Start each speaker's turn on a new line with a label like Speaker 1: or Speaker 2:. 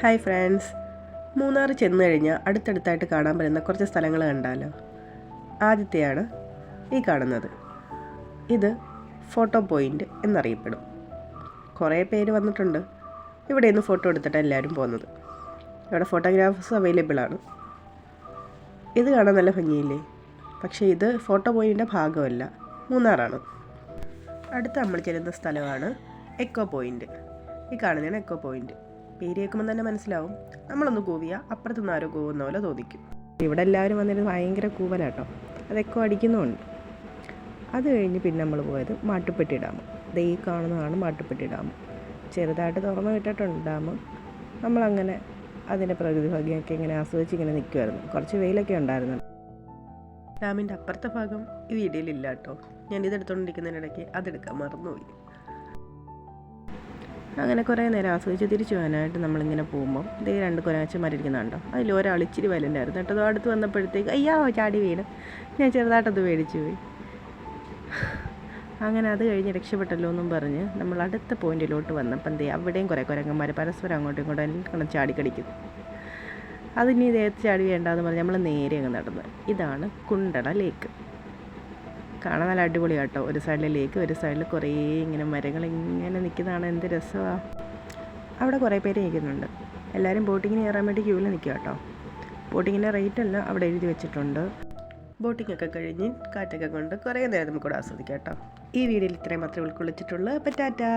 Speaker 1: Hi friends. Munnar ചെന്ന് കഴിഞ്ഞാൽ അടുത്തടുത്തായിട്ട് കാണാൻ പറ്റുന്ന കുറച്ച് സ്ഥലങ്ങൾ കണ്ടാലോ? ആദ്യത്തെയാണ് ഈ കാണുന്നത്. ഇത് ഫോട്ടോ പോയിന്റ് എന്നറിയപ്പെടും. കുറേ പേര് വന്നിട്ടുണ്ട്. ഇവിടെ നിന്ന് ഫോട്ടോ എടുത്തിട്ട് എല്ലാവരും പോകുന്നത്. ഇവിടെ ഫോട്ടോഗ്രാഫേഴ്സ് അവൈലബിൾ ആണ്. ഇത് കാണാൻ നല്ല ഭംഗിയില്ലേ? പക്ഷേ ഇത് ഫോട്ടോ പോയിന്റെ ഭാഗമല്ല. മൂന്നാറാണ്. അടുത്ത നമ്മൾ ചെല്ലുന്ന സ്ഥലമാണ് എക്കോ പോയിന്റ് ഈ കാണുന്നതാണ് എക്കോ പോയിന്റ് പേര് കേൾക്കുമ്പോൾ തന്നെ മനസ്സിലാവും. നമ്മളൊന്ന് കൂവിയാൽ അപ്പുറത്തുനിന്ന് ആരോ കൂവുന്ന പോലെ തോന്നിക്കും. ഇവിടെ എല്ലാവരും വന്നിരുന്ന് ഭയങ്കര കൂവലാട്ടോ. അതൊക്കെ അടിക്കുന്നുമുണ്ട് അത് കഴിഞ്ഞ് പിന്നെ നമ്മൾ പോയത് മാട്ടുപ്പെട്ടി ഡാം ദേ ഈ കാണുന്നതാണ് മാട്ടുപ്പെട്ടി ഡാം ചെറുതായിട്ട് തുറന്നു വിട്ടിട്ടുണ്ട് ഡാം നമ്മളങ്ങനെ അതിന്റെ പ്രകൃതി ഭംഗിയൊക്കെ ഇങ്ങനെ ആസ്വദിച്ച് ഇങ്ങനെ നിൽക്കുമായിരുന്നു കുറച്ച് വെയിലൊക്കെ ഉണ്ടായിരുന്നു ഡാമിന്റെ അപ്പുറത്തെ ഭാഗം ഈ വീഡിയോയിലില്ല കേട്ടോ. ഞാൻ ഇതെടുത്തുകൊണ്ടിരിക്കുന്നതിനിടയ്ക്ക് അതെടുക്കാൻ മറന്നുപോയി. അങ്ങനെ കുറേ നേരം ആസ്വദിച്ച് തിരിച്ചു പോകാനായിട്ട് നമ്മളിങ്ങനെ പോകുമ്പോൾ ഇതേ രണ്ട് കുരങ്ങച്ചന്മാരിരിക്കുന്നുണ്ടോ? അതിൽ ഒരാൾ ഇച്ചിരി വലുണ്ടായിരുന്നു കേട്ടോ. അടുത്ത് വന്നപ്പോഴത്തേക്ക് അയ്യാ ചാടി വീണ്. ഞാൻ ചെറുതായിട്ടത് മേടിച്ചു പോയി. അങ്ങനെ അത് കഴിഞ്ഞ് രക്ഷപ്പെട്ടല്ലോ എന്നും പറഞ്ഞ് നമ്മൾ അടുത്ത പോയിന്റിലോട്ട് വന്നപ്പോൾ എന്തേ അവിടെയും കുറേ കുരങ്ങന്മാർ പരസ്പരം അങ്ങോട്ടും ഇങ്ങോട്ടും എല്ലാം ചാടി കടിക്കുന്നു. അതിനി ദേഹത്ത് ചാടി വേണ്ടാന്ന് പറഞ്ഞ് നമ്മൾ നേരെ അങ്ങ് നടന്നു. ഇതാണ് കുണ്ടട ലേക്ക്. കാണാൻ നല്ല അടിപൊളിയാട്ടോ ഒരു സൈഡിൽ ലേക്ക് ഒരു സൈഡിൽ കുറേ ഇങ്ങനെ മരങ്ങൾ ഇങ്ങനെ നിൽക്കുന്നതാണ് എന്ത് രസമാണ് അവിടെ കുറേ പേര് നിൽക്കുന്നുണ്ട് എല്ലാവരും ബോട്ടിങ്ങിന് കയറാൻ വേണ്ടി ക്യൂവിൽ നിൽക്കുക കേട്ടോ. ബോട്ടിങ്ങിന്റെ റേറ്റ് എല്ലാം അവിടെ എഴുതി വെച്ചിട്ടുണ്ട്. ബോട്ടിംഗ് ഒക്കെ കഴിഞ്ഞ് കാറ്റൊക്കെ കൊണ്ട് കുറേ നേരം നമുക്കിവിടെ ആസ്വദിക്കാം കേട്ടോ. ഈ വീഡിയോയിൽ ഇത്രയും മാത്രമേ ഉൾക്കൊള്ളിച്ചിട്ടുള്ളൂ. അപ്പം ടാറ്റാ.